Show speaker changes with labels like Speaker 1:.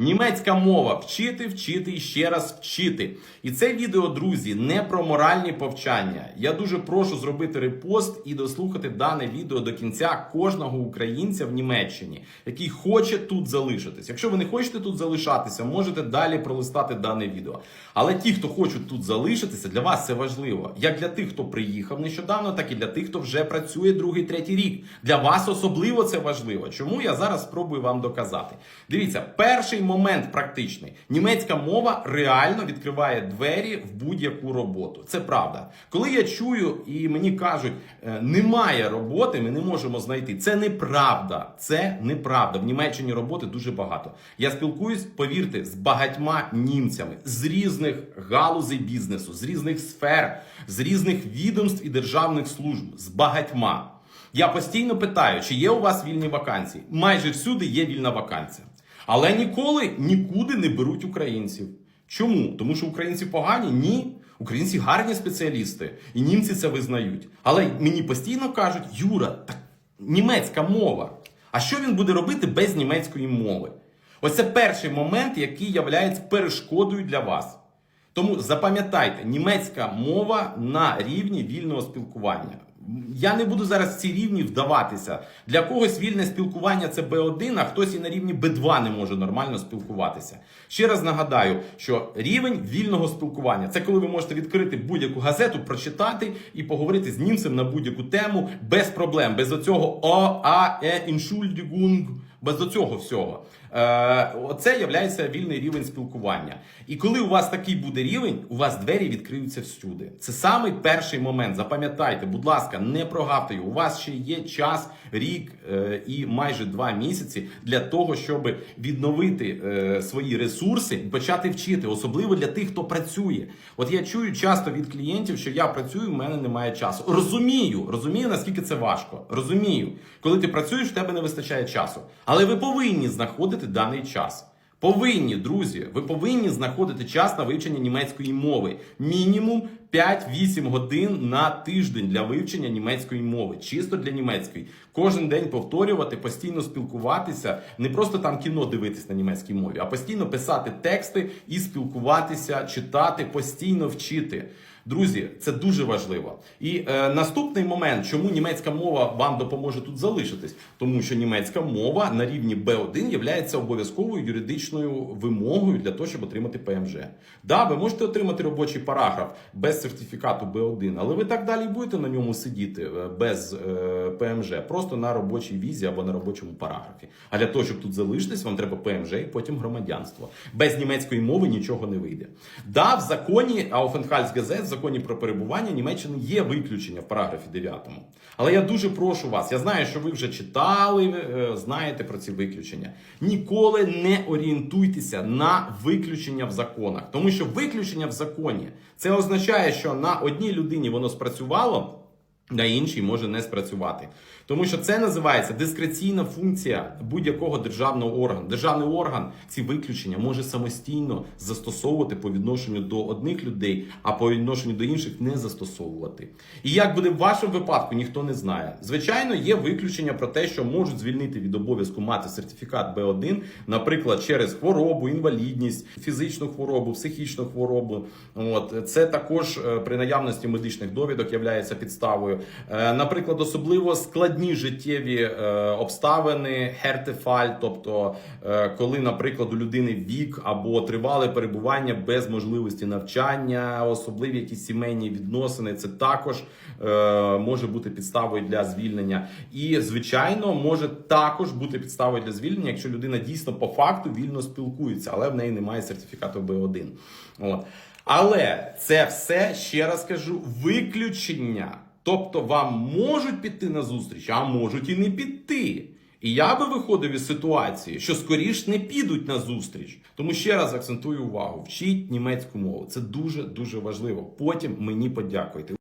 Speaker 1: Німецька мова вчити, вчити і ще раз вчити. І це відео, друзі, не про моральні повчання. Я дуже прошу зробити репост і дослухати дане відео до кінця кожного українця в Німеччині, який хоче тут залишитись. Якщо ви не хочете тут залишатися, можете далі пролистати дане відео. Але ті, хто хочуть тут залишитися, для вас це важливо. Як для тих, хто приїхав нещодавно, так і для тих, хто вже працює другий, третій рік. Для вас особливо це важливо. Чому я зараз спробую вам доказати? Дивіться, перший момент практичний. Німецька мова реально відкриває двері в будь-яку роботу. Це правда. Коли я чую і мені кажуть, «Е, немає роботи, ми не можемо знайти. Це неправда. Це неправда. В Німеччині роботи дуже багато. Я спілкуюсь, повірте, з багатьма німцями з різних галузей бізнесу, з різних сфер, з різних відомств і державних служб, з багатьма. Я постійно питаю, чи є у вас вільні вакансії. Майже всюди є вільна вакансія. Але ніколи нікуди не беруть українців. Чому? Тому що українці погані? Ні. Українці гарні спеціалісти, і німці це визнають. Але мені постійно кажуть: Юра, так німецька мова. А що він буде робити без німецької мови? Ось це перший момент, який є перешкодою для вас. Тому запам'ятайте, німецька мова на рівні вільного спілкування. Я не буду зараз в ці рівні вдаватися. Для когось вільне спілкування це B1, а хтось і на рівні B2 не може нормально спілкуватися. Ще раз нагадаю, що рівень вільного спілкування це коли ви можете відкрити будь-яку газету, прочитати і поговорити з німцем на будь-яку тему без проблем, без оцього о, а, е, іншульдігунг, без оцього всього. Е, Оце є вільний рівень спілкування. І коли у вас такий буде рівень, у вас двері відкриються всюди. Це самий перший момент. Запам'ятайте, будь ласка, не прогавте його. У вас ще є час, рік е, і майже два місяці для того, щоб відновити е, свої ресурси і почати вчити, особливо для тих, хто працює. От я чую часто від клієнтів, що я працюю, в мене немає часу. Розумію, розумію, наскільки це важко. Розумію, коли ти працюєш, в тебе не вистачає часу. Але ви повинні знаходити даний час. Повинні, друзі, ви повинні знаходити час на вивчення німецької мови. Мінімум 5-8 годин на тиждень для вивчення німецької мови, чисто для німецької. Кожен день повторювати, постійно спілкуватися, не просто там кіно дивитись на німецькій мові, а постійно писати тексти і спілкуватися, читати, постійно вчити. Друзі, це дуже важливо. І е, наступний момент, чому німецька мова вам допоможе тут залишитись, тому що німецька мова на рівні B1 є обов'язковою юридичною вимогою для того, щоб отримати ПМЖ. Да, ви можете отримати робочий параграф без сертифікату B1, але ви так далі будете на ньому сидіти е, без е, ПМЖ, просто на робочій візі або на робочому параграфі. А для того, щоб тут залишитись, вам треба ПМЖ і потім громадянство. Без німецької мови нічого не вийде. Да, в законі Aufenthaltsgesetz, законі про перебування Німеччини є виключення в параграфі 9. Але я дуже прошу вас, я знаю, що ви вже читали, е, знаєте про ці виключення. Ніколи не орієнтуйтеся на виключення в законах, тому що виключення в законі це означає, що на одній людині воно спрацювало. На іншій може не спрацювати, тому що це називається дискреційна функція будь-якого державного органу. Державний орган ці виключення може самостійно застосовувати по відношенню до одних людей, а по відношенню до інших не застосовувати. І як буде в вашому випадку, ніхто не знає. Звичайно, є виключення про те, що можуть звільнити від обов'язку мати сертифікат Б1, наприклад, через хворобу, інвалідність, фізичну хворобу, психічну хворобу. От це також е, при наявності медичних довідок є підставою. Е, Наприклад, особливо складні життєві е, обставини, хертефаль, тобто е, коли, наприклад, у людини вік або тривале перебування без можливості навчання, особливі якісь сімейні відносини, це також може бути підставою для звільнення. І, звичайно, може також бути підставою для звільнення, якщо людина дійсно по факту вільно спілкується, але в неї немає сертифікату Б1. От. Але це все ще раз кажу виключення. Тобто вам можуть піти на зустріч, а можуть і не піти. І я би виходив із ситуації, що скоріш не підуть на зустріч. Тому ще раз акцентую увагу: вчіть німецьку мову. Це дуже дуже важливо. Потім мені подякуйте.